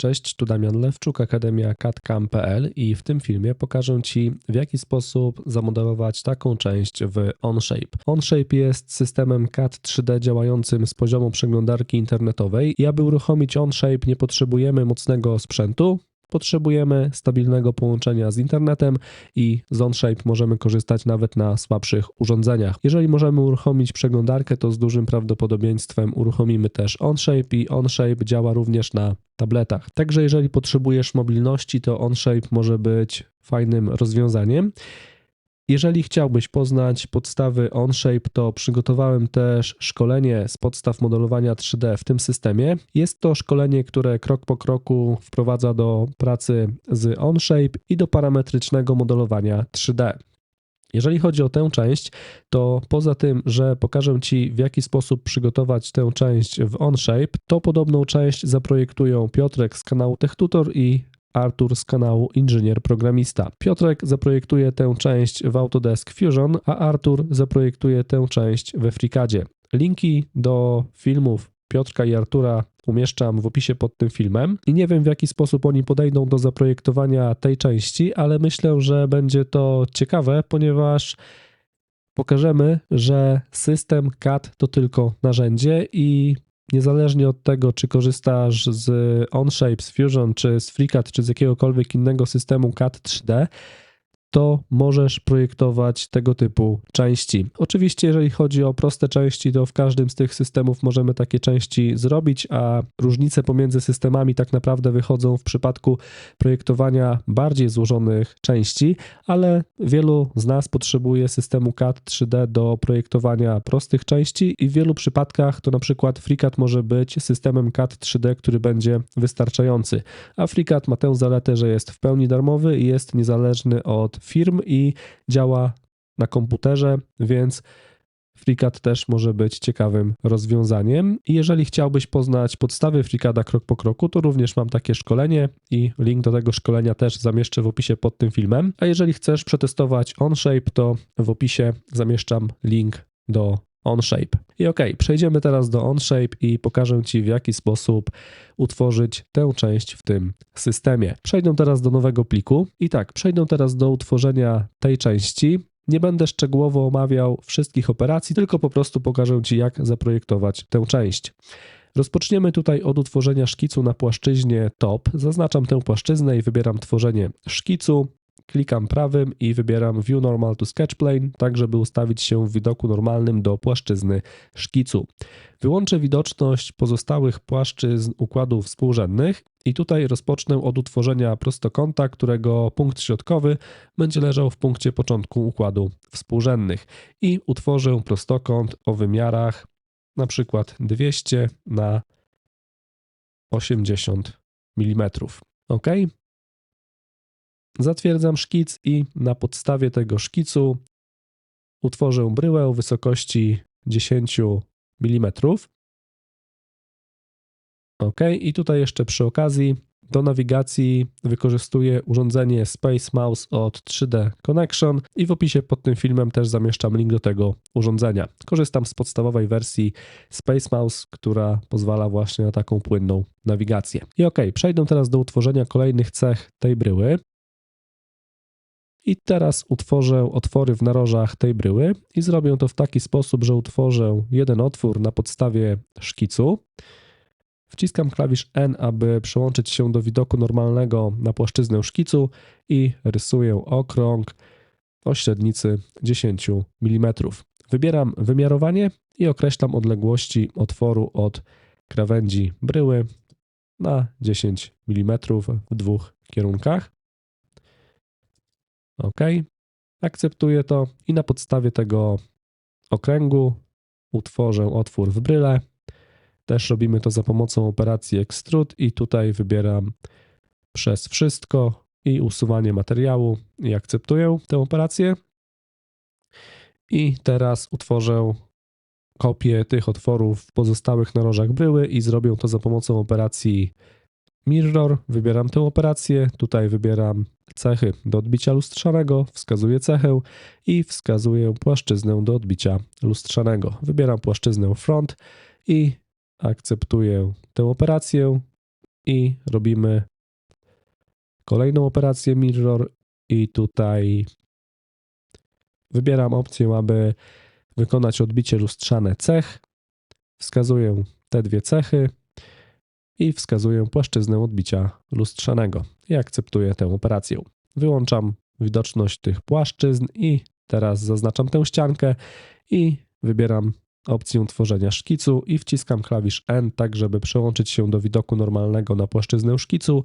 Cześć, tu Damian Lewczuk, Akademia CAD.cam.pl i w tym filmie pokażę Ci w jaki sposób zamodelować taką część w OnShape. OnShape jest systemem CAD 3D działającym z poziomu przeglądarki internetowej i aby uruchomić OnShape nie potrzebujemy mocnego sprzętu, Potrzebujemy stabilnego połączenia z internetem i z OnShape możemy korzystać nawet na słabszych urządzeniach. Jeżeli możemy uruchomić przeglądarkę, to z dużym prawdopodobieństwem uruchomimy też OnShape i OnShape działa również na tabletach. Także jeżeli potrzebujesz mobilności, to OnShape może być fajnym rozwiązaniem. Jeżeli chciałbyś poznać podstawy OnShape, to przygotowałem też szkolenie z podstaw modelowania 3D w tym systemie. Jest to szkolenie, które krok po kroku wprowadza do pracy z OnShape i do parametrycznego modelowania 3D. Jeżeli chodzi o tę część, to poza tym, że pokażę Ci w jaki sposób przygotować tę część w OnShape, to podobną część zaprojektują Piotrek z kanału TechTutor i Artur z kanału Inżynier Programista. Piotrek zaprojektuje tę część w Autodesk Fusion, a Artur zaprojektuje tę część we FreeCADzie. Linki do filmów Piotrka i Artura umieszczam w opisie pod tym filmem i nie wiem w jaki sposób oni podejdą do zaprojektowania tej części, ale myślę, że będzie to ciekawe, ponieważ pokażemy, że system CAD to tylko narzędzie i niezależnie od tego, czy korzystasz z OnShape, z Fusion, czy z FreeCAD, czy z jakiegokolwiek innego systemu CAD 3D, to możesz projektować tego typu części. Oczywiście, jeżeli chodzi o proste części, to w każdym z tych systemów możemy takie części zrobić, a różnice pomiędzy systemami tak naprawdę wychodzą w przypadku projektowania bardziej złożonych części, ale wielu z nas potrzebuje systemu CAD 3D do projektowania prostych części i w wielu przypadkach to na przykład FreeCAD może być systemem CAD 3D, który będzie wystarczający. A FreeCAD ma tę zaletę, że jest w pełni darmowy i jest niezależny od firm i działa na komputerze, więc FreeCAD też może być ciekawym rozwiązaniem. I jeżeli chciałbyś poznać podstawy FreeCADa krok po kroku, to również mam takie szkolenie i link do tego szkolenia też zamieszczę w opisie pod tym filmem. A jeżeli chcesz przetestować OnShape, to w opisie zamieszczam link do OnShape. I ok, przejdziemy teraz do OnShape i pokażę Ci w jaki sposób utworzyć tę część w tym systemie. Przejdę teraz do nowego pliku i tak, przejdę teraz do utworzenia tej części. Nie będę szczegółowo omawiał wszystkich operacji, tylko po prostu pokażę Ci jak zaprojektować tę część. Rozpoczniemy tutaj od utworzenia szkicu na płaszczyźnie top. Zaznaczam tę płaszczyznę i wybieram tworzenie szkicu klikam prawym i wybieram View Normal to Sketch Plane, tak żeby ustawić się w widoku normalnym do płaszczyzny szkicu. Wyłączę widoczność pozostałych płaszczyzn układów współrzędnych i tutaj rozpocznę od utworzenia prostokąta, którego punkt środkowy będzie leżał w punkcie początku układu współrzędnych i utworzę prostokąt o wymiarach na przykład 200 na 80 mm. OK? Zatwierdzam szkic i na podstawie tego szkicu utworzę bryłę o wysokości 10 mm. OK, i tutaj jeszcze przy okazji do nawigacji wykorzystuję urządzenie Space Mouse od 3D Connection i w opisie pod tym filmem też zamieszczam link do tego urządzenia. Korzystam z podstawowej wersji Space Mouse, która pozwala właśnie na taką płynną nawigację. I ok, przejdę teraz do utworzenia kolejnych cech tej bryły. I teraz utworzę otwory w narożach tej bryły i zrobię to w taki sposób, że utworzę jeden otwór na podstawie szkicu. Wciskam klawisz N, aby przełączyć się do widoku normalnego na płaszczyznę szkicu i rysuję okrąg o średnicy 10 mm. Wybieram wymiarowanie i określam odległości otworu od krawędzi bryły na 10 mm w dwóch kierunkach. OK. Akceptuję to i na podstawie tego okręgu utworzę otwór w bryle. Też robimy to za pomocą operacji Extrude i tutaj wybieram przez wszystko i usuwanie materiału i akceptuję tę operację. I teraz utworzę kopię tych otworów w pozostałych narożach bryły i zrobię to za pomocą operacji Mirror. Wybieram tę operację, tutaj wybieram cechy do odbicia lustrzanego, wskazuję cechę i wskazuję płaszczyznę do odbicia lustrzanego. Wybieram płaszczyznę front i akceptuję tę operację i robimy kolejną operację mirror i tutaj wybieram opcję, aby wykonać odbicie lustrzane cech. Wskazuję te dwie cechy i wskazuję płaszczyznę odbicia lustrzanego i akceptuję tę operację. Wyłączam widoczność tych płaszczyzn i teraz zaznaczam tę ściankę i wybieram opcję tworzenia szkicu i wciskam klawisz N, tak żeby przełączyć się do widoku normalnego na płaszczyznę szkicu.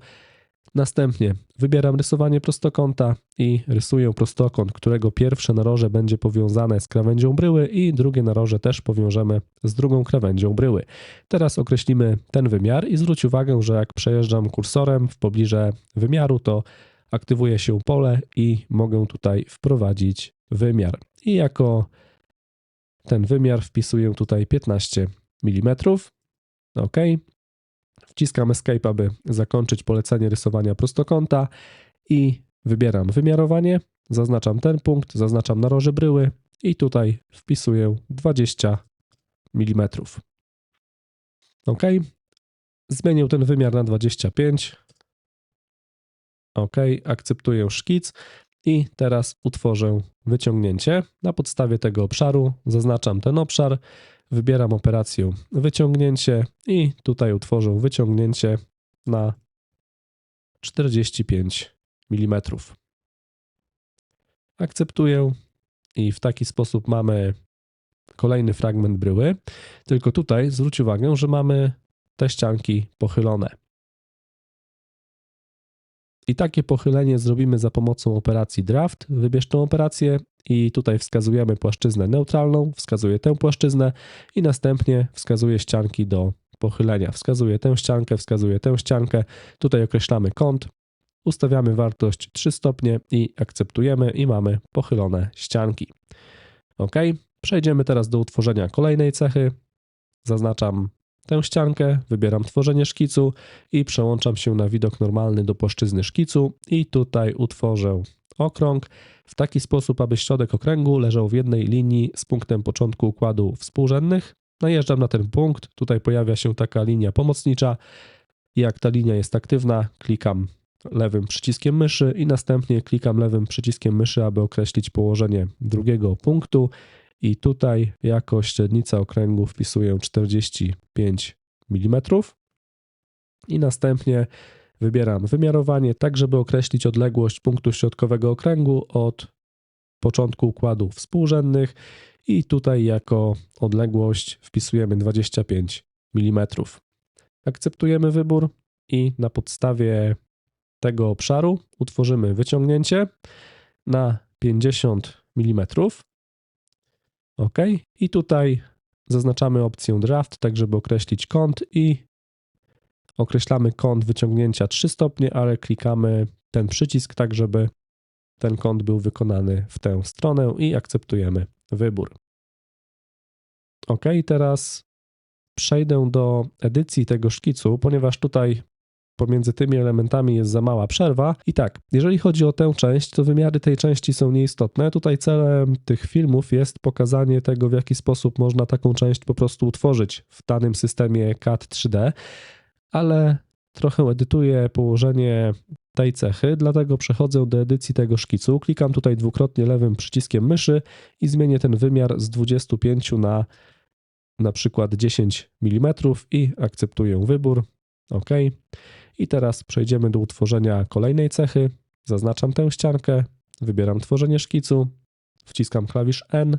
Następnie wybieram rysowanie prostokąta i rysuję prostokąt, którego pierwsze naroże będzie powiązane z krawędzią bryły i drugie naroże też powiążemy z drugą krawędzią bryły. Teraz określimy ten wymiar i zwróć uwagę, że jak przejeżdżam kursorem w pobliże wymiaru, to aktywuje się pole i mogę tutaj wprowadzić wymiar. I jako ten wymiar wpisuję tutaj 15 mm. OK. Wciskam Escape, aby zakończyć polecenie rysowania prostokąta i wybieram wymiarowanie. Zaznaczam ten punkt, zaznaczam naroże bryły i tutaj wpisuję 20 mm. OK. Zmienię ten wymiar na 25. OK, akceptuję szkic i teraz utworzę wyciągnięcie. Na podstawie tego obszaru zaznaczam ten obszar, wybieram operację wyciągnięcie i tutaj utworzę wyciągnięcie na 45 mm. Akceptuję i w taki sposób mamy kolejny fragment bryły, tylko tutaj zwróć uwagę, że mamy te ścianki pochylone. I takie pochylenie zrobimy za pomocą operacji draft. Wybierz tą operację i tutaj wskazujemy płaszczyznę neutralną, wskazuję tę płaszczyznę i następnie wskazuję ścianki do pochylenia. Wskazuję tę ściankę, wskazuję tę ściankę. Tutaj określamy kąt, ustawiamy wartość 3 stopnie i akceptujemy i mamy pochylone ścianki. OK. Przejdziemy teraz do utworzenia kolejnej cechy. Zaznaczam tę ściankę, wybieram tworzenie szkicu i przełączam się na widok normalny do płaszczyzny szkicu i tutaj utworzę okrąg w taki sposób, aby środek okręgu leżał w jednej linii z punktem początku układu współrzędnych. Najeżdżam na ten punkt, tutaj pojawia się taka linia pomocnicza. Jak ta linia jest aktywna, klikam lewym przyciskiem myszy i następnie klikam lewym przyciskiem myszy, aby określić położenie drugiego punktu. I tutaj jako średnica okręgu wpisuję 45 mm i następnie wybieram wymiarowanie, tak żeby określić odległość punktu środkowego okręgu od początku układu współrzędnych. I tutaj jako odległość wpisujemy 25 mm. Akceptujemy wybór i na podstawie tego obszaru utworzymy wyciągnięcie na 50 mm OK. I tutaj zaznaczamy opcję draft, tak żeby określić kąt i określamy kąt wyciągnięcia 3 stopnie, ale klikamy ten przycisk tak, żeby ten kąt był wykonany w tę stronę i akceptujemy wybór. OK, teraz przejdę do edycji tego szkicu, ponieważ tutaj pomiędzy tymi elementami jest za mała przerwa. I tak, jeżeli chodzi o tę część, to wymiary tej części są nieistotne. Tutaj celem tych filmów jest pokazanie tego, w jaki sposób można taką część po prostu utworzyć w danym systemie CAD 3D, ale trochę edytuję położenie tej cechy, dlatego przechodzę do edycji tego szkicu. Klikam tutaj dwukrotnie lewym przyciskiem myszy i zmienię ten wymiar z 25 na na przykład 10 mm i akceptuję wybór. OK. I teraz przejdziemy do utworzenia kolejnej cechy. Zaznaczam tę ściankę, wybieram tworzenie szkicu, wciskam klawisz N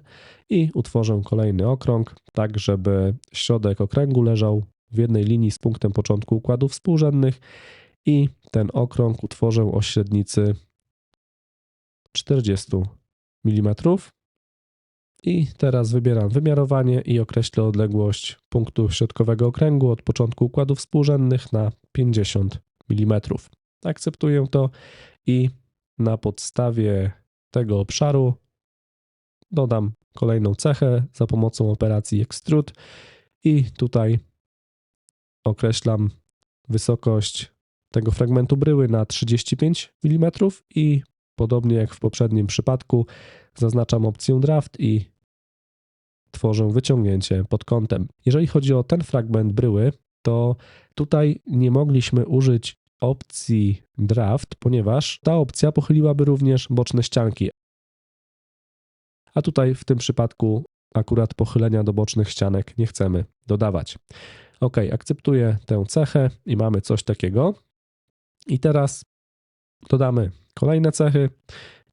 i utworzę kolejny okrąg, tak żeby środek okręgu leżał w jednej linii z punktem początku układów współrzędnych i ten okrąg utworzę o średnicy 40 mm. I teraz wybieram wymiarowanie i określę odległość punktu środkowego okręgu od początku układów współrzędnych na 50 mm. Akceptuję to i na podstawie tego obszaru dodam kolejną cechę za pomocą operacji extrude i tutaj określam wysokość tego fragmentu bryły na 35 mm i podobnie jak w poprzednim przypadku zaznaczam opcję draft i tworzę wyciągnięcie pod kątem. Jeżeli chodzi o ten fragment bryły, to tutaj nie mogliśmy użyć opcji draft, ponieważ ta opcja pochyliłaby również boczne ścianki. A tutaj w tym przypadku akurat pochylenia do bocznych ścianek nie chcemy dodawać. OK, akceptuję tę cechę i mamy coś takiego. I teraz dodamy kolejne cechy.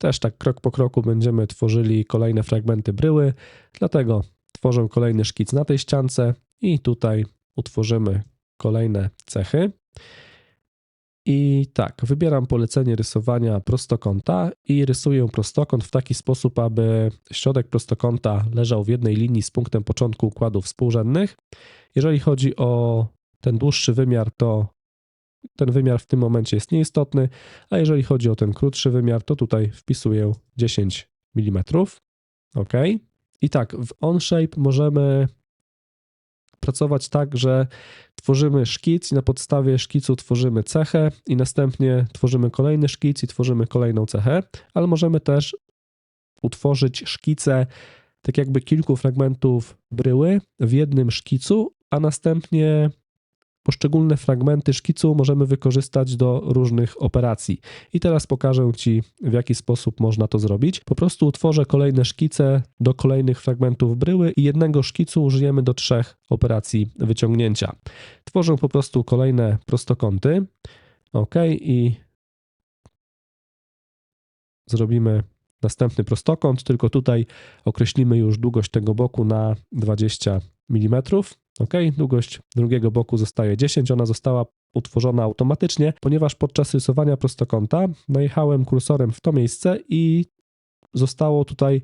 Też tak krok po kroku będziemy tworzyli kolejne fragmenty bryły, dlatego tworzę kolejny szkic na tej ściance i tutaj utworzymy kolejne cechy. I tak, wybieram polecenie rysowania prostokąta i rysuję prostokąt w taki sposób, aby środek prostokąta leżał w jednej linii z punktem początku układów współrzędnych. Jeżeli chodzi o ten dłuższy wymiar, to ten wymiar w tym momencie jest nieistotny, a jeżeli chodzi o ten krótszy wymiar, to tutaj wpisuję 10 mm. OK. I tak, w OnShape możemy pracować tak, że tworzymy szkic i na podstawie szkicu tworzymy cechę i następnie tworzymy kolejny szkic i tworzymy kolejną cechę, ale możemy też utworzyć szkice tak jakby kilku fragmentów bryły w jednym szkicu, a następnie poszczególne fragmenty szkicu możemy wykorzystać do różnych operacji. I teraz pokażę Ci, w jaki sposób można to zrobić. Po prostu utworzę kolejne szkice do kolejnych fragmentów bryły i jednego szkicu użyjemy do trzech operacji wyciągnięcia. Tworzę po prostu kolejne prostokąty. OK, i zrobimy następny prostokąt, tylko tutaj określimy już długość tego boku na 20 mm. Ok, długość drugiego boku zostaje 10, ona została utworzona automatycznie, ponieważ podczas rysowania prostokąta najechałem kursorem w to miejsce i zostało tutaj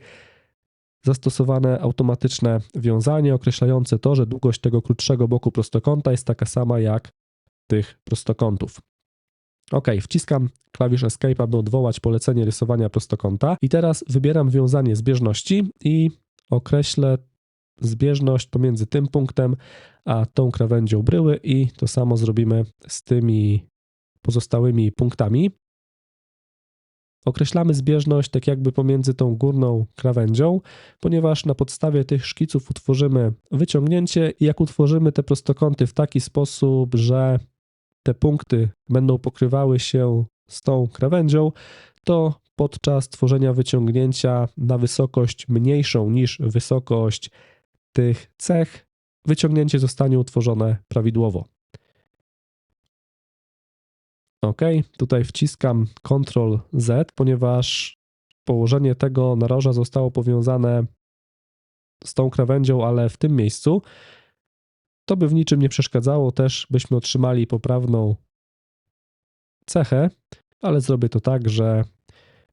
zastosowane automatyczne wiązanie określające to, że długość tego krótszego boku prostokąta jest taka sama jak tych prostokątów. Ok, wciskam klawisz Escape, aby odwołać polecenie rysowania prostokąta i teraz wybieram wiązanie zbieżności i określę zbieżność pomiędzy tym punktem a tą krawędzią bryły i to samo zrobimy z tymi pozostałymi punktami. Określamy zbieżność tak jakby pomiędzy tą górną krawędzią, ponieważ na podstawie tych szkiców utworzymy wyciągnięcie i jak utworzymy te prostokąty w taki sposób, że te punkty będą pokrywały się z tą krawędzią, to podczas tworzenia wyciągnięcia na wysokość mniejszą niż wysokość tych cech wyciągnięcie zostanie utworzone prawidłowo. OK, tutaj wciskam Ctrl Z, ponieważ położenie tego naroża zostało powiązane z tą krawędzią, ale w tym miejscu. To by w niczym nie przeszkadzało, też byśmy otrzymali poprawną cechę, ale zrobię to tak, że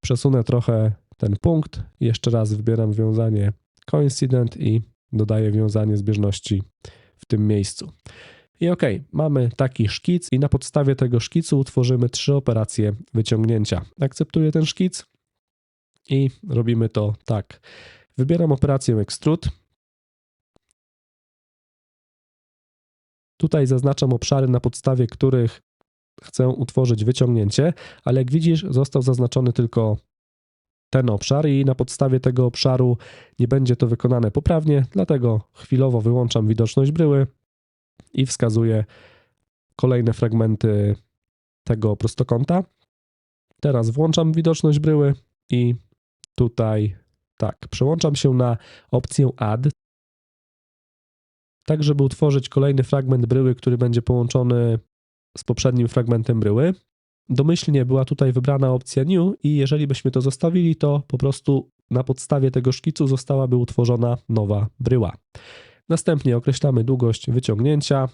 przesunę trochę ten punkt. Jeszcze raz wybieram wiązanie Coincident i dodaję wiązanie zbieżności w tym miejscu. I ok, mamy taki szkic i na podstawie tego szkicu utworzymy trzy operacje wyciągnięcia. Akceptuję ten szkic i robimy to tak. Wybieram operację Extrude. Tutaj zaznaczam obszary, na podstawie których chcę utworzyć wyciągnięcie, ale jak widzisz, został zaznaczony tylko ten obszar i na podstawie tego obszaru nie będzie to wykonane poprawnie, dlatego chwilowo wyłączam widoczność bryły i wskazuję kolejne fragmenty tego prostokąta. Teraz włączam widoczność bryły i tutaj tak, przełączam się na opcję Add, tak żeby utworzyć kolejny fragment bryły, który będzie połączony z poprzednim fragmentem bryły. Domyślnie była tutaj wybrana opcja New i jeżeli byśmy to zostawili, to po prostu na podstawie tego szkicu zostałaby utworzona nowa bryła. Następnie określamy długość wyciągnięcia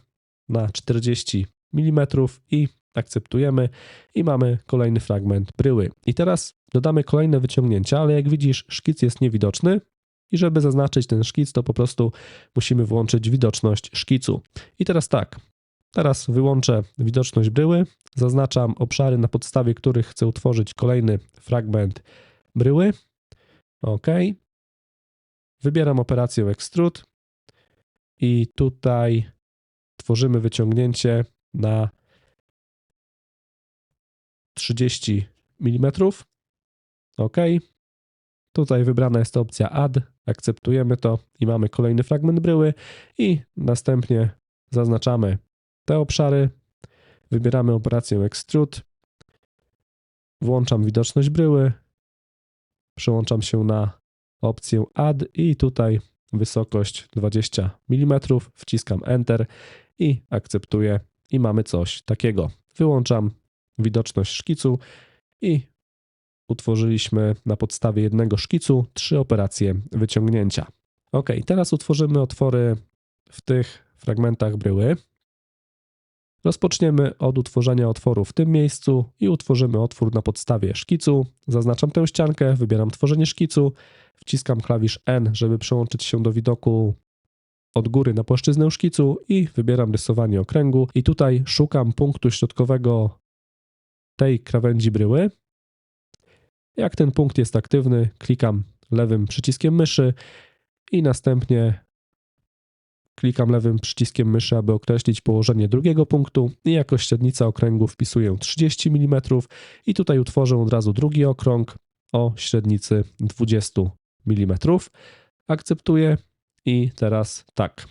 na 40 mm i akceptujemy i mamy kolejny fragment bryły. I teraz dodamy kolejne wyciągnięcia, ale jak widzisz szkic jest niewidoczny i żeby zaznaczyć ten szkic, to po prostu musimy włączyć widoczność szkicu. I teraz tak, Teraz wyłączę widoczność bryły, zaznaczam obszary, na podstawie których chcę utworzyć kolejny fragment bryły. OK. Wybieram operację Extrude i tutaj tworzymy wyciągnięcie na 30 mm. OK. Tutaj wybrana jest opcja Add, akceptujemy to i mamy kolejny fragment bryły i następnie zaznaczamy te obszary, wybieramy operację Extrude, włączam widoczność bryły, przełączam się na opcję Add i tutaj wysokość 20 mm, wciskam Enter i akceptuję i mamy coś takiego. Wyłączam widoczność szkicu i utworzyliśmy na podstawie jednego szkicu trzy operacje wyciągnięcia. Ok, teraz utworzymy otwory w tych fragmentach bryły. Rozpoczniemy od utworzenia otworu w tym miejscu i utworzymy otwór na podstawie szkicu. Zaznaczam tę ściankę, wybieram tworzenie szkicu, wciskam klawisz N, żeby przełączyć się do widoku od góry na płaszczyznę szkicu i wybieram rysowanie okręgu i tutaj szukam punktu środkowego tej krawędzi bryły. Jak ten punkt jest aktywny, klikam lewym przyciskiem myszy i następnie klikam lewym przyciskiem myszy, aby określić położenie drugiego punktu i jako średnica okręgu wpisuję 30 mm i tutaj utworzę od razu drugi okrąg o średnicy 20 mm. Akceptuję i teraz tak.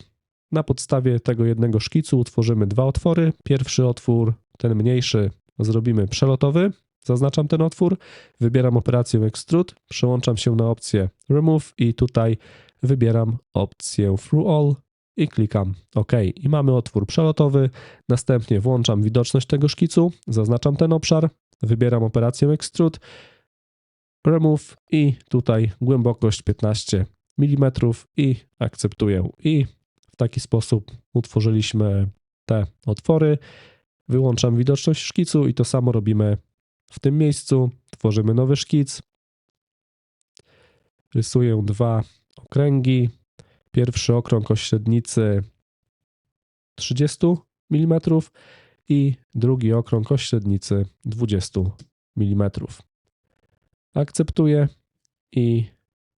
Na podstawie tego jednego szkicu utworzymy dwa otwory. Pierwszy otwór, ten mniejszy, zrobimy przelotowy. Zaznaczam ten otwór, wybieram operację Extrude, przełączam się na opcję Remove i tutaj wybieram opcję Through All i klikam OK. I mamy otwór przelotowy. Następnie włączam widoczność tego szkicu, zaznaczam ten obszar, wybieram operację Extrude, Remove i tutaj głębokość 15 mm i akceptuję. I w taki sposób utworzyliśmy te otwory. Wyłączam widoczność szkicu i to samo robimy w tym miejscu. Tworzymy nowy szkic. Rysuję dwa okręgi. Pierwszy okrąg o średnicy 30 mm i drugi okrąg o średnicy 20 mm. Akceptuję i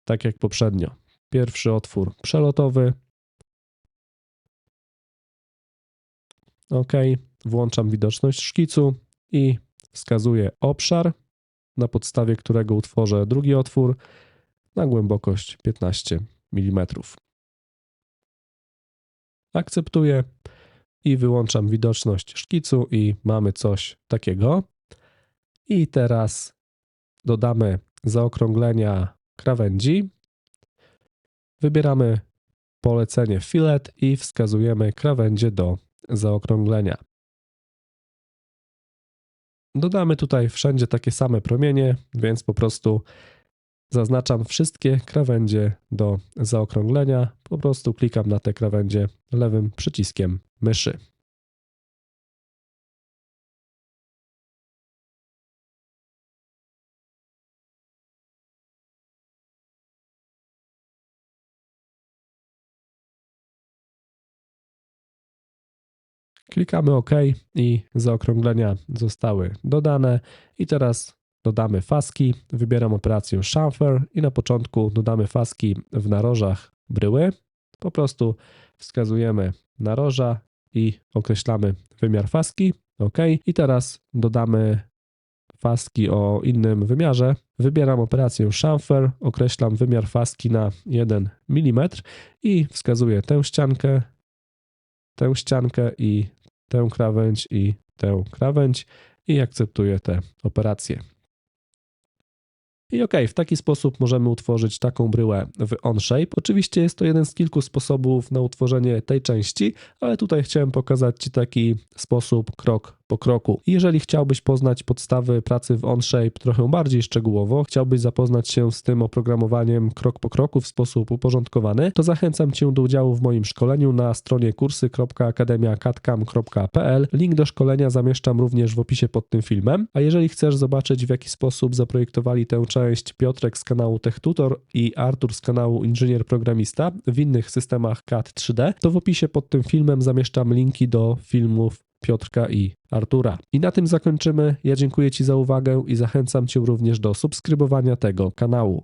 tak jak poprzednio. Pierwszy otwór przelotowy. OK, włączam widoczność szkicu i wskazuję obszar, na podstawie którego utworzę drugi otwór na głębokość 15 mm. Akceptuję i wyłączam widoczność szkicu i mamy coś takiego. I teraz dodamy zaokrąglenia krawędzi. Wybieramy polecenie filet i wskazujemy krawędzie do zaokrąglenia. Dodamy tutaj wszędzie takie same promienie, więc po prostu zaznaczam wszystkie krawędzie do zaokrąglenia. Po prostu klikam na te krawędzie lewym przyciskiem myszy. Klikamy OK i zaokrąglenia zostały dodane. I teraz dodamy faski. Wybieram operację chamfer i na początku dodamy faski w narożach bryły. Po prostu wskazujemy naroża i określamy wymiar faski. OK. I teraz dodamy faski o innym wymiarze. Wybieram operację chamfer, określam wymiar faski na 1 mm i wskazuję tę ściankę, tę ściankę i tę krawędź i tę krawędź i akceptuję te operacje. I ok, w taki sposób możemy utworzyć taką bryłę w OnShape. Oczywiście jest to jeden z kilku sposobów na utworzenie tej części, ale tutaj chciałem pokazać Ci taki sposób krok po kroku. Jeżeli chciałbyś poznać podstawy pracy w OnShape trochę bardziej szczegółowo, chciałbyś zapoznać się z tym oprogramowaniem krok po kroku w sposób uporządkowany, to zachęcam Cię do udziału w moim szkoleniu na stronie kursy.akademiakatcam.pl. Link do szkolenia zamieszczam również w opisie pod tym filmem. A jeżeli chcesz zobaczyć w jaki sposób zaprojektowali tę część Piotrek z kanału TechTutor i Artur z kanału Inżynier Programista w innych systemach CAD 3D, to w opisie pod tym filmem zamieszczam linki do filmów Piotrka i Artura. I na tym zakończymy. Ja dziękuję Ci za uwagę i zachęcam Cię również do subskrybowania tego kanału.